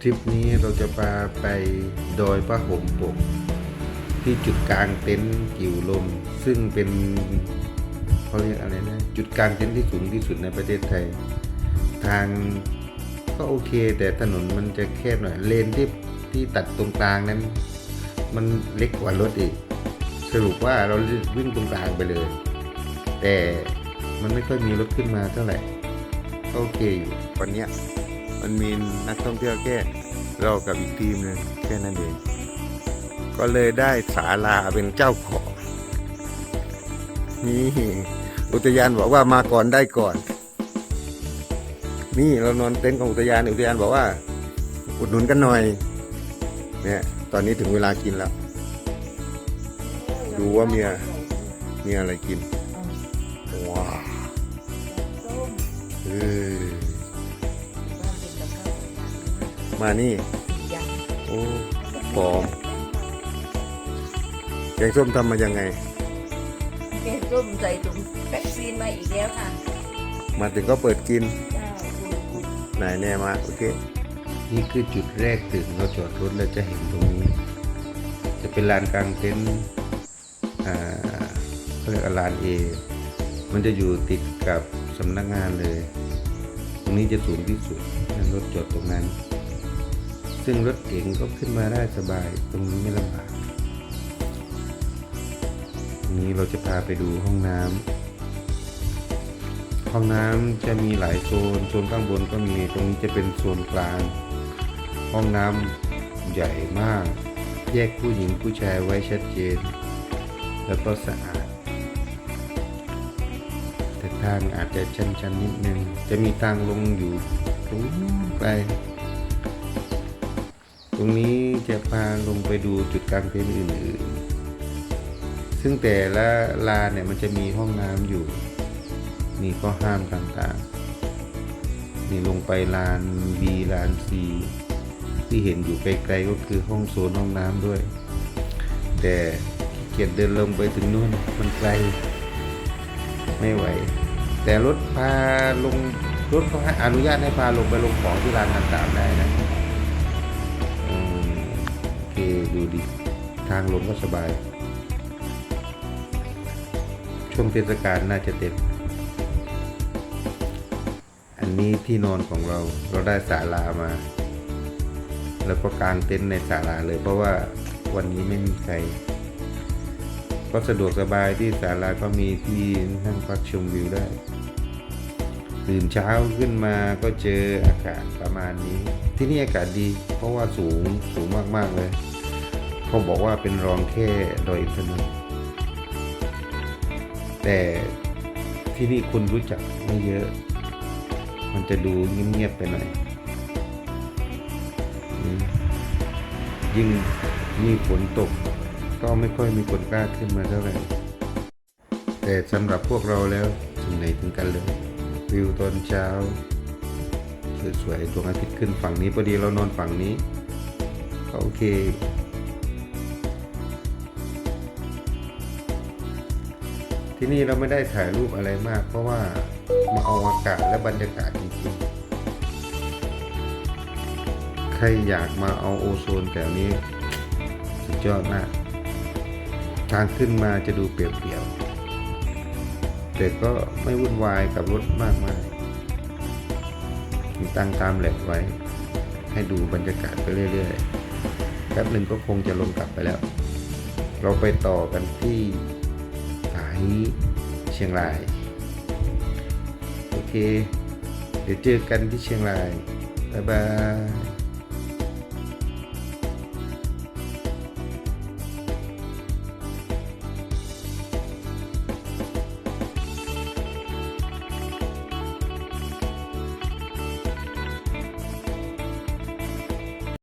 ทริปนี้เราจะพาไปดอยพระห่มปก ที่จุดกลางเต็นท์กิ่วลม ซึ่งเป็นเขาเรียกอะไรนะ จุดกลางเต็นท์ที่สูงที่สุดในประเทศไทย ทางก็โอเค แต่ถนนมันจะแคบหน่อยเลนที่ที่ตัดตรงกลางนั้น มันเล็กกว่ารถอีก สรุปว่าเราวิ่งตรงกลางไปเลย แต่มันไม่ค่อยมีรถขึ้นมาเท่าไหร่ก็โอเคอยู่วันเนี้ย มันมีนักท่องเที่ยวแค่เรากับอีกทีมหนึงแค่นั้นเอง ก็เลยได้ศาลาเป็นเจ้าของนี่อุทยานบอกว่ามาก่อนได้ก่อน นี่เรานอนเต็นท์ของอุทยานอุทยานบอกว่า อุดหนุนกันหน่อย เนี่ย ตอนนี้ถึงเวลากินแล้ว ดูว่าเมียมีอะไรกินว้าเออ มานี่โอ้หอมแกงส้มทำมายังไงแกงส้มใส่ถุงแพ็กซีนมาอีกแล้วค่ะ มาถึงก็เปิดกินจ้าคุณคุณไหนแน่มาโอเค นี่คือจุดแรกถึงเราจอดรถแล้วจะเห็นตรงนี้ จะเป็นลานกลางเต็นท์อ่าเขาเรียกว่าลานเอมันจะอยู่ติดกับสำนักงานเลย ตรงนี้จะสูงที่สุดนั่นรถจอดตรงนั้น ซึ่งรถเก๋งก็ขึ้นมาได้สบายตรงนี้ไม่ลำบากนี้เราจะพาไปดูห้องน้ำห้องน้ำจะมีหลายโซนโซนข้างบนก็มีตรงนี้จะเป็นโซนกลาง ห้องน้ำใหญ่มาก แยกผู้หญิงผู้ชายไว้ชัดเจน แล้วก็สะอาดแต่ทางอาจจะชันๆนิดนึง จะมีทางลงอยู่ตรงไป ตรงนี้จะพาลงไปดูจุดกลางเต็นท์อื่นๆ ซึ่งแต่ละลานเนี่ยมันจะมีห้องน้ำอยู่มีข้อห้ามต่างๆ นี่ลงไปลาน B ลาน C ที่เห็นอยู่ไกลๆก็คือห้องโซนห้องน้ำด้วย แต่เกียจเดินลงไปถึงนู่นมันไกล ไม่ไหว แต่รถพาลงรถเขาให้อนุญาตให้พาลงไปลงของที่ลานต่างๆได้นะ ดูดิทางลงก็สบาย ช่วงเทศกาลน่าจะเต็ม อันนี้ที่นอนของเราเราได้ศาลามา แล้วก็กางเต็นท์ในศาลาเลย เพราะว่าวันนี้ไม่มีใคร ก็สะดวกสบายที่ศาลาก็มีที่นั่งพักชมวิวได้ ตื่นเช้าขึ้นมาก็เจออากาศประมาณนี้ ที่นี่อากาศดี เพราะว่าสูงสูงมากๆเลย เขาบอกว่าเป็นรองแค่ดอยอินทนนท์แต่ที่นี่คนรู้จักไม่เยอะ มันจะดูเงียบๆไปหน่อยยิ่งมีฝนตก ก็ไม่ค่อยมีคนกล้าขึ้นมาเท่าไหร่แต่สำหรับพวกเราแล้วถึงไหนถึงกันเลย วิวตอนเช้า สวยๆดวงอาทิตย์ขึ้นฝั่งนี้พอดีเรานอนฝั่งนี้ก็โอเคที่นี่เราไม่ได้ถ่ายรูปอะไรมาก เพราะว่ามาเอาอากาศและบรรยากาศจริงๆ ใครอยากมาเอาโอโซนแถวนี้สุดยอดมาก ทางขึ้นมาจะดูเปลี่ยวๆ แต่ก็ไม่วุ่นวายกับรถมากมายมีตั้งตามแหลกไว้ ให้ดูบรรยากาศไปเรื่อยๆแป๊บหนึ่งก็คงจะลงกลับไปแล้ว เราไปต่อกันที่ผาฮีเชียงราย โอเค เดี๋ยวเจอกันที่เชียงราย บ๊ายบาย